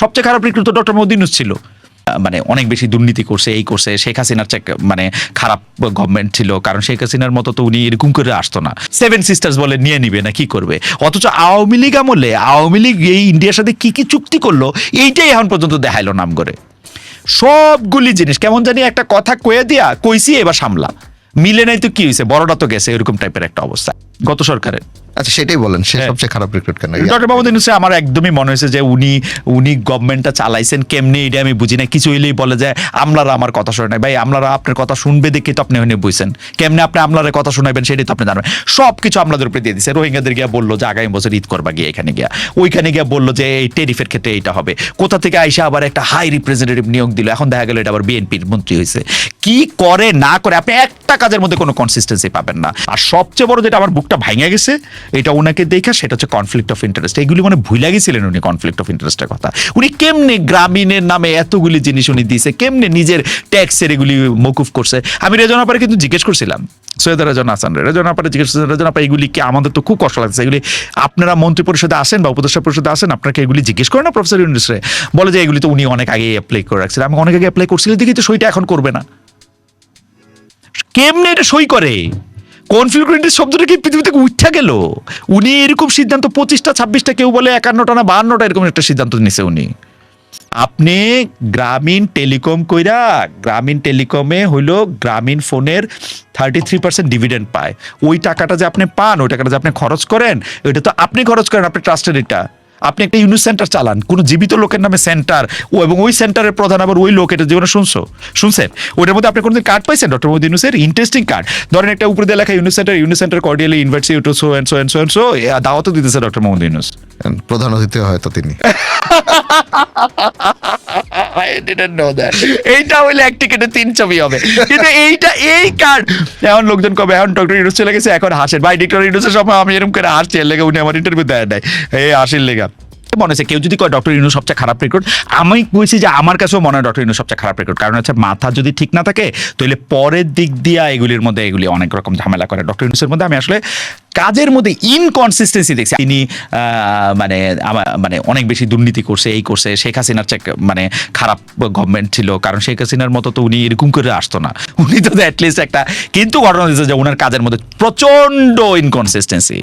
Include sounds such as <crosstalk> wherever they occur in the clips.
সবচেয়ে খারাপ recruit doctor মদিনুস ছিল। মানে অনেক বেশি দুর্নীতি করছে, এই করছে, শেখ হাসিনার চেক মানে খারাপ গভর্নমেন্ট ছিল, কারণ শেখ হাসিনার মতো তো উনি এরকম করে আসতো না। সেভেন সিস্টার্স বলে, নিয়ে নিবে না, কি করবে? অথচ আওয়ামী লীগ আমলে, আওয়ামী লীগ এই ইন্ডিয়ার সাথে কি কি চুক্তি করল, এইটাই এখন পর্যন্ত দেখাইলো নাম করে সবগুলি জিনিস, কেমন জানি একটা কথা কয়ে দিয়া কইছি, এবার সামলা। মিলে নাই তো কি হয়েছে বড়টা তো গেছে, এরকম টাইপের একটা অবস্থা। গত সরকারের। আচ্ছা সেটাই বলেন সে হ্যাঁ। সবচেয়ে খারাপ রিক্রুট কেন? ডক্টর মোহাম্মদ ইউনুসে আমার একদমই মনে হয়েছে যে উনি উনি গভর্নমেন্টটা চালাইছেন কেমনি এটা আমি বুঝি না। কিছু হইলেই বলে যে আমলারা আমার কথা শোনে নাই। ভাই আমলারা আপনার কথা শুনবে দেখে তো আপনি হইনে বুঝছেন কেমনে আপনি আমলারে কথা শোনাবেন সেটাই তো আপনি জানবেন সব কিছু আমলাদের উপরে দিয়ে দিচ্ছে রোহিঙ্গাদের গিয়ে বলল যে আগামী বছর ঈদ করবা গিয়ে এখানে গিয়া। ওইখানে গিয়ে বলল যে এই টেরিফের ক্ষেত্রে এইটা হবে। কোথা থেকে আইসা আবার একটা হাই রিপ্রেজেন্টেটিভ নিয়োগ দিল। এখন দেখা গেল এটা আবার বিএনপির মন্ত্রী হয়েছে কি করে না করে আপনি একটা কাজের মধ্যে কোনো কনসিস্টেন্সি পাবেন না। আর সবচেয়ে বড় যেটা আমার বুকটা ভাঙে গেছে এটা ওনাকে দেখা সেটা হচ্ছে কনফ্লিক্ট অফ ইন্টারেস্ট এগুলি মানে ভুলে গেছিলেন উনি কনফ্লিক্ট অফ ইন্টারেস্টের কথা। উনি কেমনে গ্রামীণের নামে এতগুলি জিনিস উনি দিয়েছে, কেমনে নিজের ট্যাক্সের এগুলি মকুফ করছে? আমি রেজন আপারে কিন্তু জিজ্ঞেস করছিলাম, সৈয়দ রেজন আসান রেজন আপারে জিজ্ঞেস করছিলাম রেজন আপা, এগুলি কি আমাদের তো খুব কষ্ট লাগছে, এগুলি আপনারা মন্ত্রী পরিষদে আসেন বা উপদেষ্টা পরিষদে আসেন, আপনাকে এগুলি জিজ্ঞেস করেন না প্রফেসর ইউনিভার্সিটি বলে যে এগুলি তো উনি অনেক আগে অ্যাপ্লাই করে রাখছিলেন। আমি অনেক আগে অ্যাপ্লাই করছিলেন দেখি তো সইটা এখন করবে না। কেমনে এটা সই করে? কনফিগারেন্টের শব্দটা কি পৃথিবী থেকে উঠা গেল? উনি এরকম সিদ্ধান্ত পঁচিশটা, ছাব্বিশটা, কেউ বলে একান্নটা না, বাহান্নটা এরকম একটা সিদ্ধান্ত নিছে উনি। আপনি গ্রামীণ টেলিকম কইরা গ্রামীণ টেলিকমে হইল গ্রামীণ ফোনের থার্টি থ্রি পার্সেন্ট ডিভিডেন্ড পায়। ওই টাকাটা যে আপনি পান, ওই টাকাটা যে আপনি খরচ করেন, ওইটা তো আপনি খরচ করেন, আপনি ট্রাস্টের এটা। আপনি একটা ইউনিট সেন্টার চালান কোনো জীবিত লোকের নামে সেন্টার ও এবং ওই সেন্টারের প্রধান আবার ওই লোক এটা জীবনে শুনছো? শুনছেন? ওইটার মধ্যে আপনি কোনোদিন কার্ড পাইছেন? ডক্টর মোহাম্মদ ইউনুসের ইন্টারেস্টিং কার্ড ধরেন একটা উপরে দিয়ে লেখা unit centre unit centre cordially invites you to so and so and so and so দাওয়াতও দিতেছে ডক্টর মোহাম্মদ ইউনুস। প্রধান অতিথি হয়তো তিনি। <laughs> I didn't know that. এইটা হইলে এক টিকেটে তিন ছবি হবে। কিন্তু এইটা, এই কার্ড এখন লোকজন কবে? এখন ডক্টর ইউনুস চলে গেছে, এখন হাসেন। ভাই ডক্টর ইউনুসের সময় আমি এরকম করে হাসছি, এর লেগে উনি আমার ইন্টারভিউ দেয় নাই। এই হাসির লেগা। মনে হচ্ছে কেউ যদি কয় ডক্টর ইউনুস সবচেয়ে খারাপ রেকর্ড আমি কইছি যে আমার কাছেও মনে হয় ডক্টর ইউনুস সবচেয়ে খারাপ রেকর্ড কারণ হচ্ছে মাথা যদি ঠিক না থাকে তাহলে পরের দিক দিয়া এগুলির মধ্যে এগুলি অনেক রকম ঝামেলা করে। ডক্টর ইউনুসের মধ্যে আমি আসলে কাজের মধ্যে ইনকনসিস্টেন্সি দেখছি। তিনি মানে আমা- মানে অনেক বেশি দুর্নীতি করছে, এই করছে। শেখ হাসিনার চেক মানে খারাপ গভর্নমেন্ট ছিল, কারণ শেখ হাসিনার মতো তো উনি এরকম করে আসতো না। উনি তো অ্যাটলিস্ট একটা, কিন্তু ঘটনা দিচ্ছে যে ওনার কাজের মধ্যে প্রচণ্ড ইনকনসিস্টেন্সি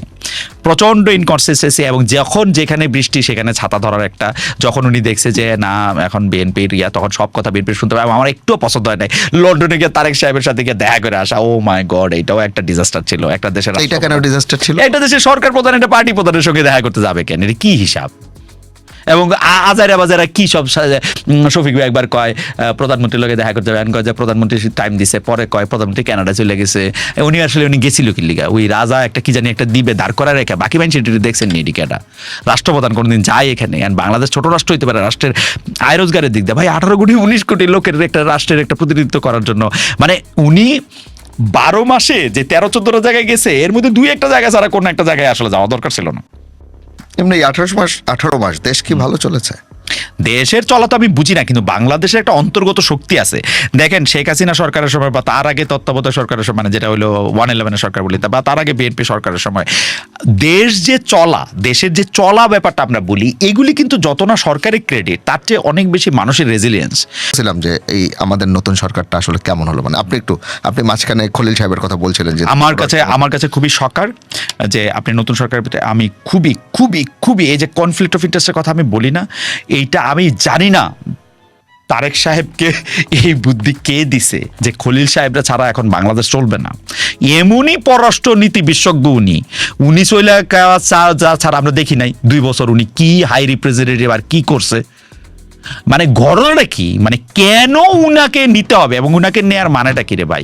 প্রচণ্ড ইনকনসিস্টেন্সি এবং যখন যেখানে বৃষ্টি, সেখানে ছাতা ধরার একটা, যখন উনি দেখছে যে না, এখন বিএনপির ইয়া, তখন সব কথা বিএনপির শুনতে পাবে আমার একটুও পছন্দ হয় নাই। লন্ডনে গিয়ে তারেক সাহেবের সাথে গিয়ে দেখা করে আসা ও মাই গড এটাও একটা ডিজাস্টার ছিল, একটা দেশের এটা কেন ডিজাস্টার ছিল? একটা দেশের সরকার প্রধান একটা পার্টি প্রধানের সঙ্গে দেখা করতে যাবে কেন? এটা কি হিসাব? এবং আজারা বাজারা কি সব শফিক একবার কয় প্রধানমন্ত্রীর লগে দেখা করতে এখন কয় যে প্রধানমন্ত্রী টাইম দিছে, পরে কয় প্রধানমন্ত্রী কানাডা চলে গেছে। উনি আসলে উনি গেছিল কি লিগা? ওই রাজা একটা কি জানি একটা দিবে, দাঁড় করা রেখে, বাকি মানুষ এটি দেখছেন নি এটা। রাষ্ট্রপ্রধান কোনোদিন যায় এখানে আর বাংলাদেশ ছোট রাষ্ট্র হইতে পারে, রাষ্ট্রের আয় রোজগারের দিক দিয়ে। ভাই, আঠারো কোটি উনিশ কোটি লোকের একটা রাষ্ট্রের একটা প্রতিনিধিত্ব করার জন্য। মানে উনি বারো মাসে যে তেরো চোদ্দটা জায়গায় গেছে, এর মধ্যে দুই একটা জায়গায় ছাড়া কোনো একটা জায়গায় আসলে যাওয়া দরকার ছিল না। এমনি আঠারো মাস আঠারো মাস, দেশ কি ভালো চলেছে? দেশের চলা তো আমি বুঝি না কিন্তু বাংলাদেশের একটা অন্তর্গত শক্তি আছে। দেখেন শেখ হাসিনা সরকারের সময় বা তার আগে তত্ত্বাবধায়ক সরকারের সময় মানে যেটা হলো ওয়ান ইলেভেনের সরকার বলি বা তার আগে বিএনপি সরকারের সময় দেশ যে চলা দেশের যে চলা ব্যাপারটা আমরা বলি এগুলি কিন্তু যত না সরকারি ক্রেডিট তার চেয়ে অনেক বেশি মানুষের রেজিলিয়েন্স বলছিলাম যে এই আমাদের নতুন সরকারটা আসলে কেমন হলো? মানে আপনি একটু আপনি মাঝখানে খলিল সাহেবের কথা বলছিলেন যে আমার কাছে আমার কাছে খুবই সকার যে আপনি নতুন সরকারের ভিতরে আমি খুবই খুবই খুবই এই যে কনফ্লিক্ট অফ ইন্টারেস্টের কথা আমি বলি না এইটা আমি জানি না। তারেক সাহেবকে এই বুদ্ধি কে দিছে যে খলিল সাহেবরা ছাড়া এখন বাংলাদেশ চলবে না? এমনই পররাষ্ট্র নীতি বিশেষজ্ঞ উনি। উনি চলে ছাড়া আমরা দেখি নাই। দুই বছর উনি কি হাই রিপ্রেজেন্টেটিভ আর কি করছে? মানে ঘটনাটা কি? মানে কেন উনাকে নিতে হবে এবং উনাকে নেয়ার মানেটা কি রে ভাই?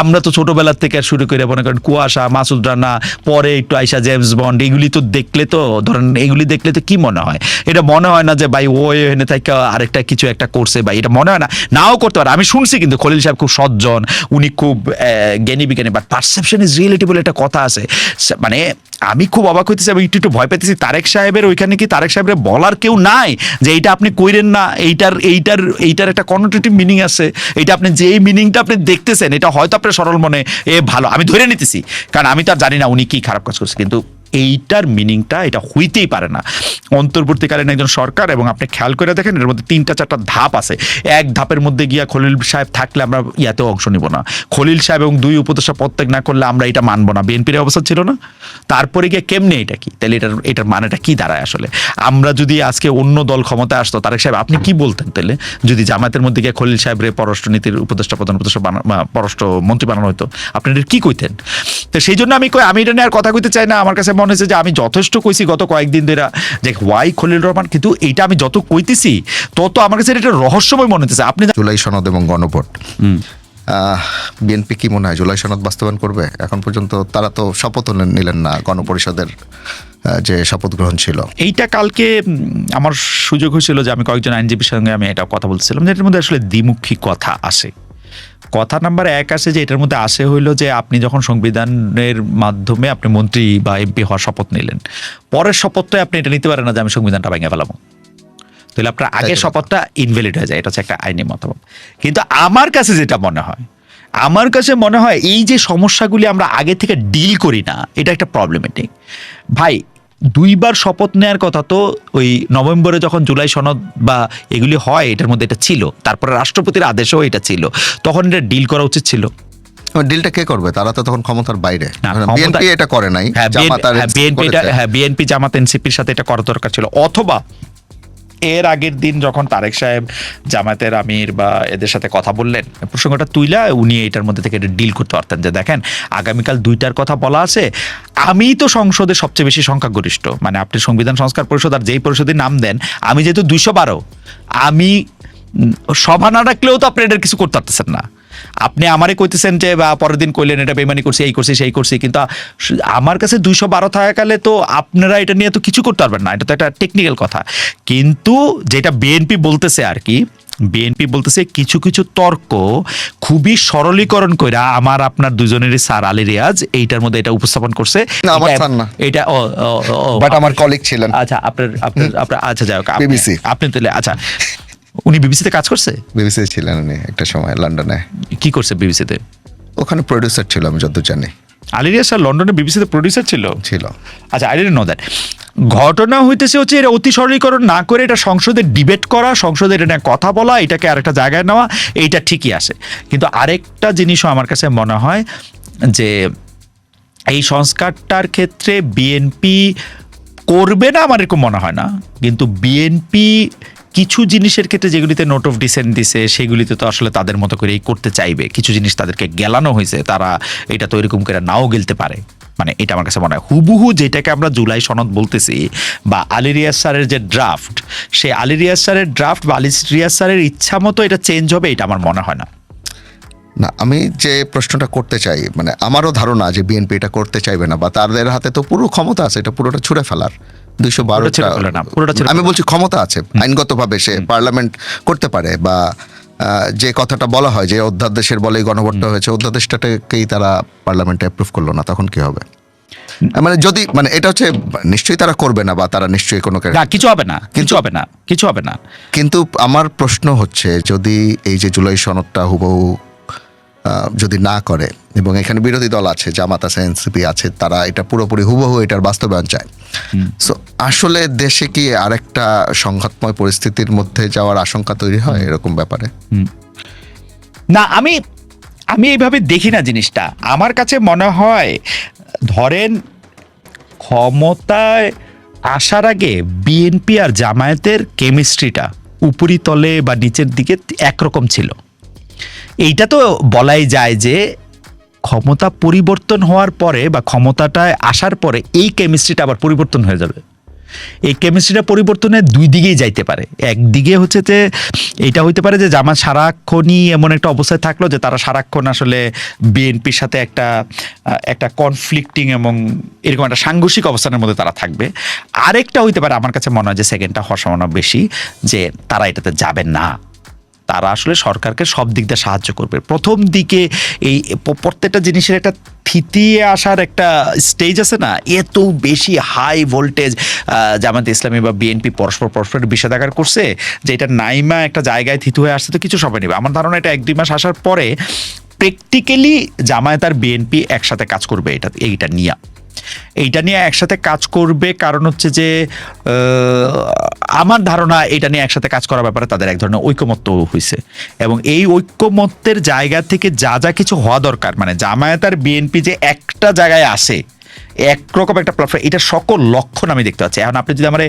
আমরা তো ছোটবেলার থেকে শুরু করে মনে করেন কুয়াশা, মাসুদ রানা, পরে একটু আইসা জেমস বন্ড, এগুলি তো দেখলে তো, ধরেন এগুলি দেখলে তো কি মনে হয়? এটা মনে হয় না যে ভাই ও এনে থেকে আরেকটা কিছু একটা করছে ভাই, এটা মনে হয় না। নাও করতে পারে, আমি শুনছি কিন্তু খলিল সাহেব খুব সজ্জন, উনি খুব জ্ঞানী বিজ্ঞানী বাট পারসেপশন ইজ রিয়েলিটি বলে একটা কথা আছে। মানে আমি খুব অবাক হইতেছি, আমি একটু একটু ভয় পেতেছি। তারেক সাহেবের ওইখানে কি তারেক সাহেবের বলার কেউ নাই? যে এটা আপনি কইরেন না এইটার এইটার এইটার একটা কনোটেটিভ মিনিং আছে। এটা আপনি যেই মিনিংটা আপনি দেখতেছেন, এটা হয়তো আপনার সরল মনে এ ভালো। আমি ধরে নিতেছি, কারণ আমি তো আর জানি না উনি কি খারাপ কাজ করছে, কিন্তু এইটার মিনিংটা এটা হইতেই পারে না। অন্তর্বর্তীকালীন একজন সরকার এবং আপনি খেয়াল করে দেখেন, এর মধ্যে তিনটা চারটা ধাপ আছে। এক ধাপের মধ্যে গিয়া খলিল সাহেব থাকলে আমরা ইয়াতেও অংশ নিব না। খলিল সাহেব এবং দুই উপদেষ্টা প্রত্যেক না করলে আমরা এটা মানব না। বিএনপির অবস্থা ছিল না। তারপরে গিয়ে কেমনে এটা কি? তাহলে এটার এটার মানেটা কি দাঁড়ায় আসলে? আমরা যদি আজকে অন্য দল ক্ষমতায় আসতো, তারেক সাহেব আপনি কি বলতেন তাহলে? যদি জামায়াতের মধ্যে গিয়ে খলিল সাহেবের পররাষ্ট্রনীতির উপদেষ্টা, প্রধান উপদেষ্টা পররাষ্ট্র মন্ত্রী বানানো হতো আপনি এটা কি কইতেন? তো সেই জন্য আমি কই, আমি এটা নিয়ে আর কথা কইতে চাই না। আমার কাছে মনে হয়েছে যে আমি যথেষ্ট কইছি গত কয়েকদিন ধরে যে ওয়াই খলিল রহমান কিন্তু এটা আমি যত কইতেছি তত আমার কাছে এটা রহস্যময় মনে হতেছে আপনি জুলাই সনদ এবং গণভোট। বিএনপি কি মনে হয় জুলাই সনদ বাস্তবায়ন করবে? এখন পর্যন্ত তারা তো শপথ নিলেন না গণপরিষদের যে শপথ গ্রহণ ছিল। এইটা কালকে আমার সুযোগ হয়েছিল যে আমি কয়েকজন আইনজীবীর সঙ্গে আমি এটা কথা বলছিলাম যে এটার মধ্যে আসলে দ্বিমুখী কথা আসে। কথা নাম্বার এক আসে যে এটার মধ্যে আসে হইল যে আপনি যখন সংবিধানের মাধ্যমে আপনি মন্ত্রী বা এমপি হওয়ার শপথ নিলেন পরের শপথটাই আপনি এটা নিতে পারেন না যে আমি সংবিধানটা ভেঙে ফেলাবো। তাহলে আপনার আগের শপথটা ইনভ্যালিড হয়ে যায় এটা হচ্ছে একটা আইনি মতামত কিন্তু আমার কাছে যেটা মনে হয় আমার কাছে মনে হয় এই যে সমস্যাগুলি আমরা আগে থেকে ডিল করি না এটা একটা প্রবলেমেটিক ভাই দুইবার শপথ নেয়ার কথা তো ওই নভেম্বরে যখন জুলাই সনদ বা এগুলি হয় এটার মধ্যে এটা ছিল। তারপরে রাষ্ট্রপতির আদেশেও এটা ছিল। তখন এটা ডিল করা উচিত ছিল। ডিলটা কে করবে? তারা তো তখন ক্ষমতার বাইরে। বিএনপি এটা করে নাই হ্যাঁ বিএনপি। হ্যাঁ বিএনপি জামাত এনসিপির সাথে এটা করা দরকার ছিল। অথবা এর আগের দিন যখন তারেক সাহেব জামাতের আমির বা এদের সাথে কথা বললেন, প্রসঙ্গটা তুইলা, উনি এটার মধ্যে থেকে ডিল করতে পারতেন যে, দেখেন, আগামীকাল দুইটার কথা বলা আছে। আমি তো সংসদে সবচেয়ে বেশি সংখ্যাগরিষ্ঠ। মানে আপনি সংবিধান সংস্কার পরিষদ আর যেই পরিষদের নাম দেন, আমি যেহেতু দুইশো বারো, আমি সভা না ডাকলেও তো আপনি এটার কিছু করতে পারতেছেন না। আপনি আমারে কইতেছেন যে বা পরের দিন কইলেন এটা বেমানি করছি এই করছি সেই করছি। কিন্তু আমার কাছে দুইশো বারো থাকাকালে তো আপনারা এটা নিয়ে তো কিছু করতে পারবেন না। এটা তো একটা টেকনিক্যাল কথা। কিন্তু যেটা বিএনপি বলতেছে আর কি বিএনপি বলতেছে কিছু কিছু তর্ক খুবই সরলীকরণ কইরা আমার আপনার দুজনেরই স্যার আলী রিয়াজ এইটার মধ্যে এটা উপস্থাপন করছে। না, এটা- ও বাট আমার কলিগ ছিলেন। আচ্ছা আপনার আপনার আপনার আচ্ছা যাই হোক আপনি তাহলে আচ্ছা। উনি বিবিসিতে কাজ করছে? বিবিসিতে ছিলেন উনি একটা সময় লন্ডনে। কি করছে বিবিসিতে? ওখানে প্রডিউসার ছিল আমি যত জানি। আলিরিয়া স্যার লন্ডনে বিবিসিতে প্রডিউসার ছিল? ছিল। আচ্ছা আই নো দ্যাট ঘটনা হইতেছে হচ্ছে এটা অতি সরলীকরণ না করে এটা সংসদে ডিবেট করা সংসদে এটা নিয়ে কথা বলা এটাকে আরেকটা জায়গায় নেওয়া এইটা ঠিকই আসে কিন্তু আরেকটা জিনিসও আমার কাছে মনে হয় যে এই সংস্কারটার ক্ষেত্রে বিএনপি করবে না আমার এরকম মনে হয় না। কিন্তু বিএনপি কিছু জিনিসের ক্ষেত্রে যেগুলিতে নোট অফ ডিসেন্ট দিছে, সেগুলিতে তো আসলে তাদের মতো করেই করতে চাইবে। কিছু জিনিস তাদেরকে গেলানো হয়েছে, তারা এটা তো এরকম করে নাও গেলতে পারে। মানে এটা আমার কাছে মনে হয়। হুবুহু যেটাকে আমরা জুলাই সনদ বলতেছি, বা আলিরিয়াস স্যারের যে ড্রাফট সে আলিরিয়াস স্যারের ড্রাফট বা আলি রিয়াজ স্যারের ইচ্ছা মতো এটা চেঞ্জ হবে, এটা আমার মনে হয় না। না আমি যে প্রশ্নটা করতে চাই মানে আমারও ধারণা যে বিএনপি এটা করতে চাইবে না বা তাদের হাতে তো পুরো ক্ষমতা আছে এটা পুরোটা ছুড়ে ফেলার। দুইশো ছুঁড়ে আমি বলছি ক্ষমতা আছে আইনগতভাবে সে পার্লামেন্ট করতে পারে বা যে কথাটা বলা হয় যে অধ্যাদেশের বলে গণভোটটা হয়েছে অধ্যাদেশটাকেই তারা পার্লামেন্টে অ্যাপ্রুভ করল না তখন কি হবে? মানে যদি মানে এটা হচ্ছে নিশ্চয়ই তারা করবে না বা তারা নিশ্চয়ই কোনো না কিছু হবে না কিছু হবে না কিছু হবে না। কিন্তু আমার প্রশ্ন হচ্ছে যদি এই যে জুলাই সনদটা হুবহু যদি না করে। এবং এখানে বিরোধী দল আছে জামাত আছে এনসিপি আছে তারা এটা পুরোপুরি হুবহু এটার বাস্তবায়ন চায়। সো আসলে দেশে কি আরেকটা সংঘাতময় পরিস্থিতির মধ্যে যাওয়ার আশঙ্কা তৈরি হয় এরকম ব্যাপারে? না আমি আমি এইভাবে দেখি না জিনিসটা। আমার কাছে মনে হয় ধরেন ক্ষমতায় আসার আগে বিএনপি আর জামায়াতের কেমিস্ট্রিটা উপরিতলে বা নিচের দিকে একরকম ছিল। এইটা তো বলাই যায় যে ক্ষমতা পরিবর্তন হওয়ার পরে বা ক্ষমতাটায় আসার পরে এই কেমিস্ট্রিটা আবার পরিবর্তন হয়ে যাবে। এই কেমিস্ট্রিটা পরিবর্তনের দুই দিকেই যাইতে পারে। একদিকে হচ্ছে যে এটা হইতে পারে যে জামা সারাক্ষণই এমন একটা অবস্থায় থাকল যে তারা সারাক্ষণ আসলে বিএনপির সাথে একটা একটা কনফ্লিক্টিং এবং এরকম একটা সাংঘর্ষিক অবস্থানের মধ্যে তারা থাকবে। আরেকটা হইতে পারে আমার কাছে মনে হয় যে সেকেন্ডটা হওয়ার সম্ভাবনা বেশি যে তারা এটাতে যাবেন না। তারা আসলে সরকারকে সব দিক দিয়ে সাহায্য করবে। প্রথম দিকে এই প্রত্যেকটা জিনিসের একটা থিতিয়ে আসার একটা স্টেজ আছে না? এত বেশি হাই ভোল্টেজ জামাত ইসলামী বা বিএনপি পরস্পর পরস্পরের বিষেধাগার করছে যে এটা নাইমা একটা জায়গায় থিতু হয়ে আসছে তো কিছু সবাই নেবে। আমার ধারণা এটা এক দুই মাস আসার পরে প্র্যাকটিক্যালি জামায়াত আর বিএনপি একসাথে কাজ করবে এটা, এইটা নিয়ে। এইটা নিয়ে একসাথে কাজ করবে কারণ হচ্ছে যে আমার ধারণা এটা নিয়ে একসাথে কাজ করার ব্যাপারে তাদের এক ধরনের ঐক্যমত্য হয়েছে এবং এই ঐক্যমত্যের জায়গা থেকে যা যা কিছু হওয়া দরকার মানে জামায়াত আর বিএনপি যে একটা জায়গায় আসে একরকম একটা প্ল্যাটফর্ম এটা সকল লক্ষণ আমি দেখতে পাচ্ছি। এখন আপনি যদি আমার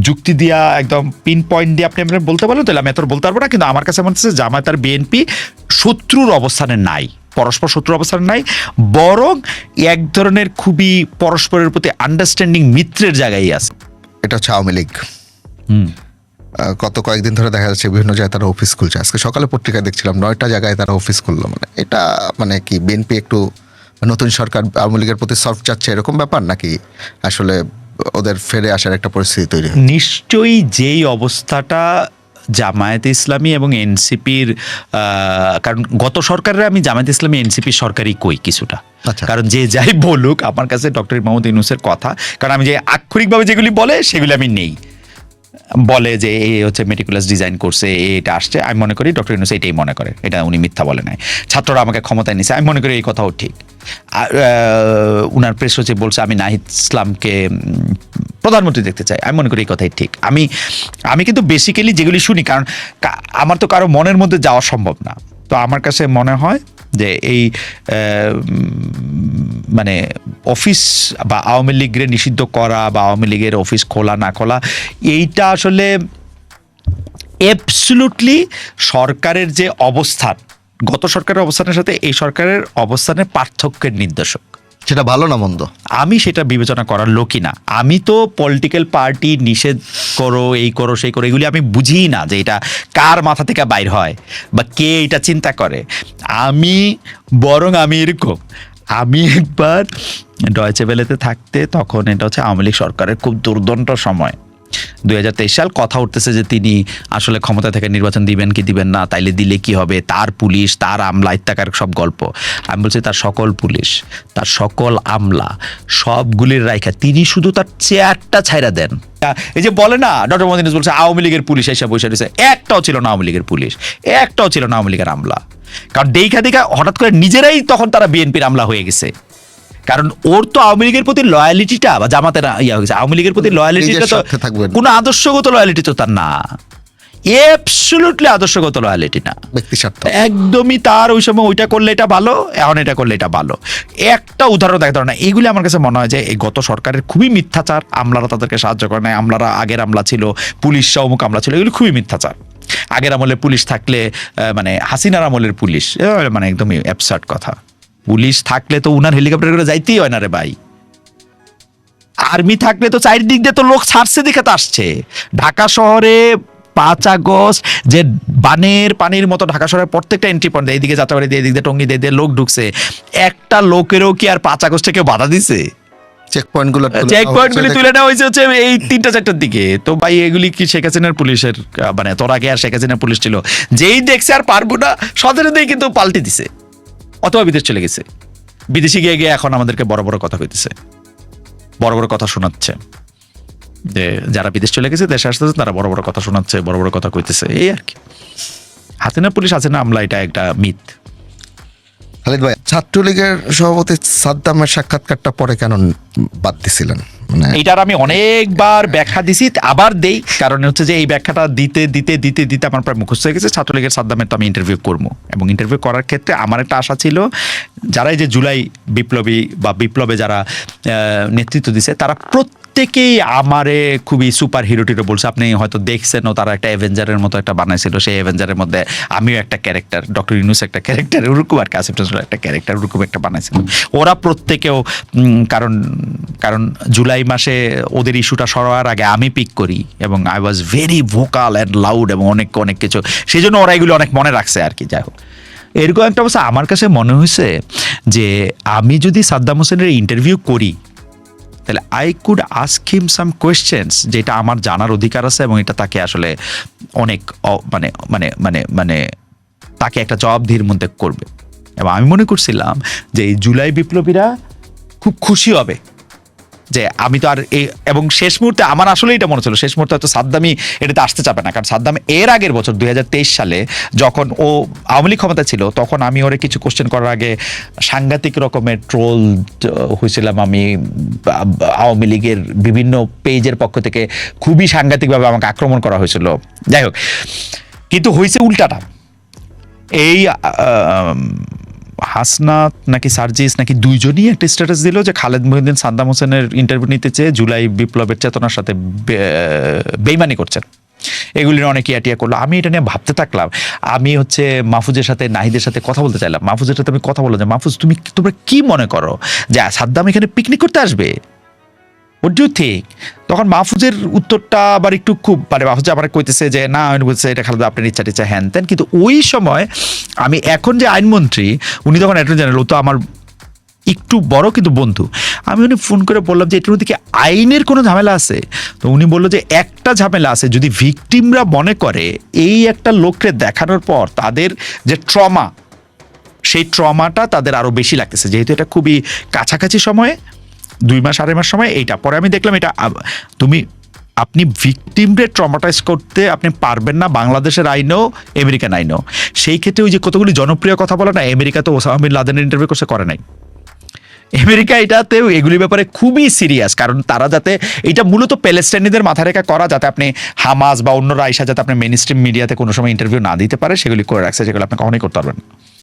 যুক্তি দিয়া একদম পিন পয়েন্ট দিয়ে আপনি আপনার বলতে পারেন তাহলে আমি এত বলতে পারব না। কিন্তু আমার কাছে মনে হচ্ছে জামায়াত আর বিএনপি শত্রুর অবস্থানে নাই। পরস্পর শত্রুর অবস্থানে নাই। বরং এক ধরনের খুবই পরস্পরের প্রতি আন্ডারস্ট্যান্ডিং মিত্রের জায়গায় আছে। এটা হচ্ছে আওয়ামী লীগ। হুম। গত কয়েকদিন ধরে দেখা যাচ্ছে বিভিন্ন জায়গায় তারা অফিস খুলছে। আজকে সকালে পত্রিকায় দেখছিলাম নয়টা জায়গায় তারা অফিস খুললো। মানে এটা মানে কি বিএনপি একটু নতুন সরকার আওয়ামী লীগের প্রতি সফট যাচ্ছে এরকম ব্যাপার নাকি? আসলে ওদের ফেরে আসার একটা পরিস্থিতি তৈরি নিশ্চয়ই যেই অবস্থাটা জামায়াতে ইসলামী এবং এনসিপির কারণ গত সরকারের আমি জামায়াত ইসলামী এনসিপি সরকারই কই কিছুটা। আচ্ছা। কারণ যে যাই বলুক আমার কাছে ডক্টর মোহাম্মদ ইউনুসের কথা কারণ আমি যে আক্ষরিকভাবে যেগুলি বলে সেগুলি আমি নেই। বলে যে এ হচ্ছে মেটিকুলাস ডিজাইন করছে এটা আসছে। আমি মনে করি ডক্টর ইউনুস এটাই মনে করে, এটা উনি মিথ্যা বলে নাই। ছাত্ররা আমাকে ক্ষমতায় নিছে, আমি মনে করি এই কথাও ঠিক। উনার প্রেস সচিব বলছে, আমি নাহিদ ইসলামকে প্রধানমন্ত্রী দেখতে চাই। আমি মনে করি এই কথাই ঠিক। আমি আমি কিন্তু বেসিক্যালি যেগুলি শুনি, কারণ আমার তো কারও মনের মধ্যে যাওয়া সম্ভব না। তো আমার কাছে মনে হয় যে এই মানে অফিস বা আওয়ামী লীগের নিষিদ্ধ করা বা আওয়ামী লীগের অফিস খোলা না খোলা এইটা আসলে অ্যাবসলুটলি সরকারের যে অবস্থান গত সরকারের অবস্থানের সাথে এই সরকারের অবস্থানের পার্থক্যের নির্দেশক। সেটা ভালো না মন্দ? আমি সেটা বিবেচনা করার লোকই না। আমি তো পলিটিক্যাল পার্টি নিষেধ করো এই করো সেই করো এগুলি আমি বুঝি না যে এটা কার মাথা থেকে বাইর হয় বা কে এটা চিন্তা করে। আমি বরং আমি এরকম। আমি একবার ডয়চে বেলেতে থাকতে তখন এটা হচ্ছে আওয়ামী লীগ সরকারের খুব দুর্দণ্ড সময়। দুই হাজার তেইশ সাল কথা উঠতেছে যে তিনি আসলে ক্ষমতা থেকে নির্বাচন দিবেন কি দিবেন না, তাইলে দিলে কি হবে, তার পুলিশ, তার আমলা ইত্যাকার সব গল্প। আমি বলছি তার সকল পুলিশ, তার সকল আমলা, সবগুলির রাইখা তিনি শুধু তার চেয়ারটা ছাইরা দেন। এই যে বলে না, ডক্টর মোদিন বলছে আওয়ামী লীগের পুলিশ এসে বসে রয়েছে। একটাও ছিল না আওয়ামী লীগের পুলিশ, একটাও ছিল না আওয়ামী লীগের আমলা। কারণ দেখা দেখা হঠাৎ করে নিজেরাই তখন তারা বিএনপির আমলা হয়ে গেছে। কারণ ওর তো আওয়ামী লীগের প্রতি লয়ালিটিটা বা জামাতের ইয়া হয়েছে আওয়ামী লীগের প্রতি লয়ালিটিটা তো কোনো আদর্শগত লয়ালিটি তো তার না। অ্যাবসলুটলি আদর্শগত লয়ালিটি না। ব্যক্তি স্বার্থ। একদমই তার ওই সময় ওইটা করলে এটা ভালো এখন এটা করলে এটা ভালো। একটা উদাহরণ দেখা ধরো না এইগুলি আমার কাছে মনে হয় যে এই গত সরকারের খুবই মিথ্যাচার আমলারা তাদেরকে সাহায্য করে না আমলারা আগের আমলা ছিল পুলিশ অমুক আমলা ছিল এগুলি খুবই মিথ্যাচার। আগের আমলে পুলিশ থাকলে মানে হাসিনার আমলের পুলিশ মানে একদমই অ্যাবসার্ড কথা। পুলিশ থাকলে তো উনার হেলিকপ্টার করে যাইতেই হয় না রে ভাই। আর্মি থাকলে তো চারিদিক দিয়ে তো লোক ছাড়ছে, দেখে তো আসছে। ঢাকা শহরে পাঁচ আগস্ট যে বানের পানির মতো ঢাকা শহরের প্রত্যেকটা এন্ট্রি পয়েন্ট এইদিকে যাত্রাবাড়ি দিয়ে এদিক দিয়ে টঙ্গি দিয়ে দিয়ে লোক ঢুকছে। একটা লোকেরও কি আর পাঁচ আগস্ট থেকে বাধা দিছে? চেক চেক তুলে নেওয়া হয়েছে হচ্ছে এই তিনটা চারটার দিকে। তো ভাই এগুলি কি শেখ হাসিনার পুলিশের মানে তোর আগে আর শেখ হাসিনার পুলিশ ছিল? যেই দেখছে আর পারব না সতেরোতেই কিন্তু পাল্টে দিছে। অথবা বিদেশ চলে গেছে। বিদেশে গিয়ে গিয়ে এখন আমাদেরকে বড় বড় কথা কইতেছে। বড় বড় কথা শোনাচ্ছে। যে যারা বিদেশ চলে গেছে দেশে আসতেছে তারা বড় বড় কথা শোনাচ্ছে বড় বড় কথা কইতেছে। এই আর কি। হাসিনা পুলিশ হাসিনা আমলা এটা একটা মিথ? খালিদ ভাই ছাত্রলীগের সভাপতি সাদ্দামের সাক্ষাৎকারটা পরে কেন বাদ দিছিলেন? মানে এইটার আমি অনেকবার ব্যাখ্যা দিছি, আবার দেই। কারণ হচ্ছে যে এই ব্যাখ্যাটা দিতে দিতে দিতে দিতে আমার প্রায় মুখস্থ হয়ে গেছে। ছাত্রলীগের সাদ্দামের তো আমি ইন্টারভিউ করব। এবং ইন্টারভিউ করার ক্ষেত্রে আমার একটা আশা ছিল, যারা এই যে জুলাই বিপ্লবী বা বিপ্লবে যারা নেতৃত্ব দিছে, তারা প্রত্যেকেই আমারে খুবই সুপার হিরো টিরো বলছে। আপনি হয়তো দেখছেন তারা একটা অ্যাভেঞ্জারের মতো একটা বানাইছিল। সেই অ্যাভেঞ্জারের মধ্যে আমিও একটা ক্যারেক্টার ডক্টর ইউনুস একটা ক্যারেক্টার ওরকম আর কাসিফ একটা ক্যারেক্টার ওরকম একটা বানাইছিল। ওরা প্রত্যেকেও কারণ কারণ জুলাই মাসে ওদের ইস্যুটা সরার আগে আমি পিক করি এবং I was very vocal and loud এবং অনেক অনেক কিছু। সেই জন্য ওরা এগুলো অনেক মনে রাখছে আর কি, যাই হোক। এরকম একটা অবস্থা। আমার কাছে মনে হয়েছে যে আমি যদি সাদ্দাম হোসেনের ইন্টারভিউ করি, তাহলে I could ask him some questions যেটা আমার জানার অধিকার আছে এবং এটা তাকে আসলে অনেক মানে মানে মানে মানে তাকে একটা জবাবদিহির মধ্যে করবে। এবং আমি মনে করছিলাম যে এই জুলাই বিপ্লবীরা খুব খুশি হবে। যে আমি তো আর এবং শেষ মুহূর্তে আমার আসলে এটা মনে ছিল। শেষ মুহূর্তে হয়তো সাদ্দামই এটাতে আসতে চাবে না। কারণ সাদ্দাম এর আগের বছর, দুই হাজার তেইশ সালে যখন ও আওয়ামী লীগ ক্ষমতা ছিল, তখন আমি ওরে কিছু কোশ্চেন করার আগে সাংঘাতিক রকমের ট্রোল হয়েছিলাম আমি আওয়ামী লীগের বিভিন্ন পেজের পক্ষ থেকে খুবই সাংঘাতিকভাবে আমাকে আক্রমণ করা হয়েছিল। যাই হোক, কিন্তু হয়েছে উল্টাটা। এই হাসনাত নাকি সার্জিস নাকি দুইজনই একটা স্ট্যাটাস দিল যে খালেদ মহিউদ্দিন সাদ্দাম হোসেনের ইন্টারভিউ নিতে চেয়ে জুলাই বিপ্লবের চেতনার সাথে বেইমানি করছেন। এগুলির অনেকে ইয়াটিয়া করল। আমি এটা নিয়ে ভাবতে থাকলাম। আমি হচ্ছে মাহফুজের সাথে, নাহিদের সাথে কথা বলতে চাইলাম। মাহফুজের সাথে আমি কথা বললাম যে, মাহফুজ, তুমি তোমরা কি মনে করো যে সাদ্দাম এখানে পিকনিক করতে আসবে? হোয়াট ডু থিঙ্ক তখন মাহফুজের উত্তরটা আবার একটু খুব মানে মাহফুজ আবার কইতেছে যে, না, আমি বলছে এটা খালেদা আপনার ইচ্ছা টিচ্ছা হ্যান তেন কিন্তু ওই সময় আমি এখন যে আইনমন্ত্রী, উনি তখন অ্যাটর্নি জেনারেল, ও তো আমার একটু বড় কিন্তু বন্ধু। আমি উনি ফোন করে বললাম যে, এটার মধ্যে কি আইনের কোনো ঝামেলা আছে? তো উনি বলল যে, একটা ঝামেলা আছে। যদি ভিকটিমরা মনে করে এই একটা লোককে দেখানোর পর তাদের যে ট্রমা, সেই ট্রমাটা তাদের আরও বেশি লাগতেছে। যেহেতু এটা খুবই কাছাকাছি সময়ে দুই মাস, আড়াই মাস সময়, এইটা। পরে আমি দেখলাম এটা তুমি, আপনি ভিকটিমরে ট্রমাটাইজ করতে আপনি পারবেন না, বাংলাদেশের আইনও, আমেরিকান আইনও। সেই ক্ষেত্রে ওই যে কতগুলি জনপ্রিয় কথা বলে না আমেরিকা তো ওসামা বিন লাদেনের ইন্টারভিউ করছে, করে নাই। আমেরিকা এটাতে এগুলির ব্যাপারে খুবই সিরিয়াস কারণ তারা যাতে, এটা মূলত প্যালেস্টাইনিদের মাথা রেখা করা, যাতে আপনি হামাস বা অন্যরা আইসা যাতে আপনি মেন স্ট্রিম মিডিয়াতে কোনো সময় ইন্টারভিউ না দিতে পারে, সেগুলি করে রাখছে, যেগুলো আপনি কখনোই করতে পারবেন না।